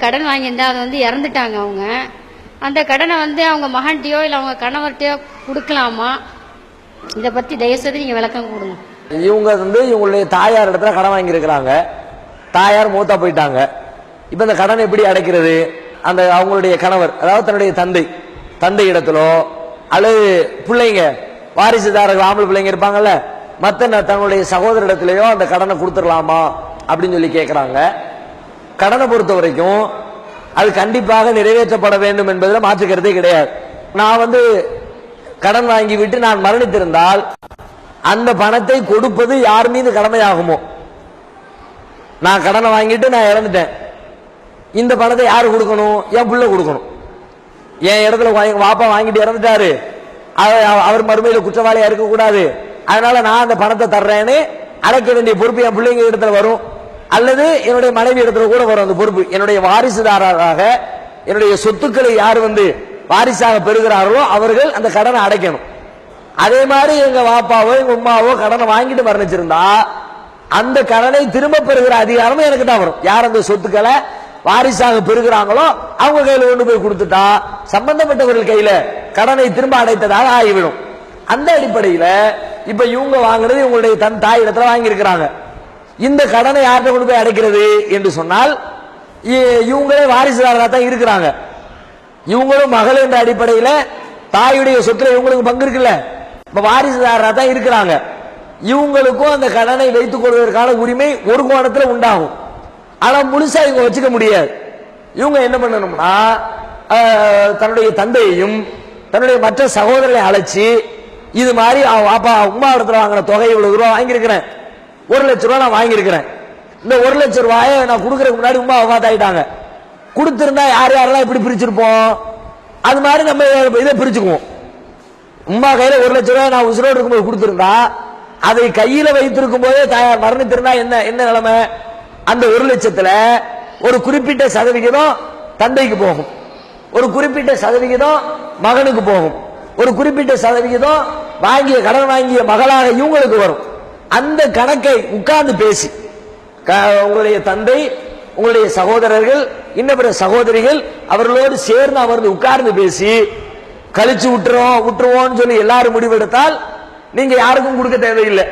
கடன் வாங்கியிருந்தா அதை வந்து இறந்துட்டாங்க அவங்க. அந்த கடனை வந்து அவங்க மகன்கிட்டயோ இல்லை அவங்க கணவர்கிட்டயோ கொடுக்கலாமா? இதை பற்றி தயவுசெய்து நீங்கள் விளக்கம் கொடுங்க. இவங்க வந்து இவங்களுடைய தாயார் இடத்துல கடன் வாங்கியிருக்கிறாங்க. தாயார் மூத்தா போயிட்டாங்க. இப்போ இந்த கடன் எப்படி அடைக்கிறது? அந்த அவங்களுடைய கணவர் அதாவது தன்னுடைய தந்தை தந்தை இடத்திலோ அல்லது பிள்ளைங்க வாரிசுதாரர்கள் ஆம்பளை பிள்ளைங்க இருப்பாங்கல்ல மற்ற தன்னுடைய சகோதர இடத்துலையோ அந்த கடனை கொடுத்துடலாமா அப்படின்னு சொல்லி கேட்குறாங்க கடனை பொறுத்த வரைக்கும் அது கண்டிப்பாக நிறைவேற்றப்பட வேண்டும் என்பதில் மாற்றுக்கிறதே கிடையாது. நான் வந்து கடன் வாங்கி விட்டு நான் மரணித்திருந்தால் அந்த பணத்தை கொடுப்பது யார் மீது கடமையாகுமோ? நான் கடனை வாங்கிட்டு நான் இறந்துட்டேன். இந்த பணத்தை யார் கொடுக்கணும்? என் பிள்ளை கொடுக்கணும். என் இடத்துல வாப்பா வாங்கிட்டு இறந்துட்டாரு. அவ- அவர் மறுமையில் குற்றவாளியா இருக்க கூடாது அதனால நான் அந்த பணத்தை தர்றேன்னு அடைக்க வேண்டிய பொறுப்பு என் பிள்ளைங்க இடத்துல வரும். அல்லது என்னுடைய மனைவி இடத்துல கூட வரும் அந்த பொறுப்பு. என்னுடைய வாரிசுதாரராக என்னுடைய சொத்துக்களை யார் வந்து வாரிசாக பெறுகிறார்களோ அவர்கள் அந்த கடனை அடைக்கணும். அதே மாதிரி எங்க வாப்பாவோ எங்க உமாவோ கடனை வாங்கிட்டு மரணிச்சிருந்தா அந்த கடனை திரும்ப பெறுகிற அதிகாரமும் எனக்கு தான் வரும். யார் அந்த சொத்துக்களை வாரிசாக பெறுகிறாங்களோ அவங்க கையில கொண்டு போய் கொடுத்துட்டா சம்பந்தப்பட்டவர்கள் கையில கடனை திரும்ப அடைத்ததாக ஆகிவிடும். அந்த அடிப்படையில இப்ப இவங்க வாங்குறது இவங்களுடைய தன் தாய் இடத்துல வாங்கி இருக்கிறாங்க இந்த கடனை யார்கிட்ட கொண்டு போய் அடைக்கிறது என்று சொன்னால் இ- இவங்களே வாரிசுதாரராக தான் இருக்கிறாங்க. இவங்களும் மகள் என்ற அடிப்படையில் தாயுடைய சொத்துல இவங்களுக்கு பங்கு இருக்குல்ல? இப்ப வாரிசுதாரராக தான் இருக்கிறாங்க. இவங்களுக்கும் அந்த கடனை வைத்துக் கொள்வதற்கான உரிமை ஒரு கோணத்தில் உண்டாகும். ஆனா முழுசா இவங்க வச்சுக்க முடியாது. இவங்க என்ன பண்ணணும்னா தன்னுடைய தந்தையையும் தன்னுடைய மற்ற சகோதரரை அழைச்சி இது மாதிரி அவன் அப்பா உமா இடத்துல வாங்கின தொகை இவ்வளவு ரூபா வாங்கியிருக்கிறேன். ஒரு லட்ச ரூபா நான் வாங்கியிருக்கிறேன். இந்த ஒரு லட்ச ரூபாயை நான் கொடுக்கறதுக்கு முன்னாடி உமா வஃபாத்தாயிட்டாங்க கொடுத்திருந்தா யார் யாரெல்லாம் இப்படி பிரிச்சிருப்போம்? அது மாதிரி நம்ம இதை பிரிச்சுக்குவோம். உமா கையில ஒரு லட்ச ரூபாய் நான் உசுரோடு இருக்கும்போது கொடுத்துருந்தா அதை கையில வைத்திருக்கும் போதே தாயார் மரணித்திருந்தா என்ன என்ன நிலைமை? அந்த ஒரு லட்சத்துல ஒரு குறிப்பிட்ட சதவிகிதம் தந்தைக்கு போகும். ஒரு குறிப்பிட்ட சதவிகிதம் மகனுக்கு போகும். ஒரு குறிப்பிட்ட சதவிகிதம் வாங்கிய கடன் வாங்கிய மகளாக இவங்களுக்கு வரும். அந்த கணக்கை உட்கார்ந்து பேசி க- உங்களுடைய தந்தை உங்களுடைய சகோதரர்கள் இன்ன பிற சகோதரிகள் அவர்களோடு சேர்ந்து அமர்ந்து உட்கார்ந்து பேசி கழிச்சு விட்டுறோம் விட்டுருவோம்னு சொல்லி எல்லாரும் முடிவெடுத்தால் நீங்க யாருக்கும் கொடுக்க தேவையில்லை.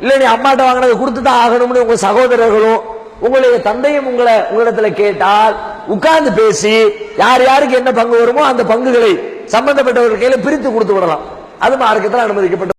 இல்ல நீ அம்மாட்ட வாங்கினதை கொடுத்து தான் ஆகணும்னு உங்க சகோதரர்களும் உங்களுடைய தந்தையும் உங்களை உங்களிடத்துல கேட்டால் உட்கார்ந்து பேசி யார் யாருக்கு என்ன பங்கு வருமோ அந்த பங்குகளை சம்பந்தப்பட்டவர்கள் கையில பிரித்து கொடுத்து விடலாம். அது மார்க்கத்தில் அனுமதிக்கப்பட்ட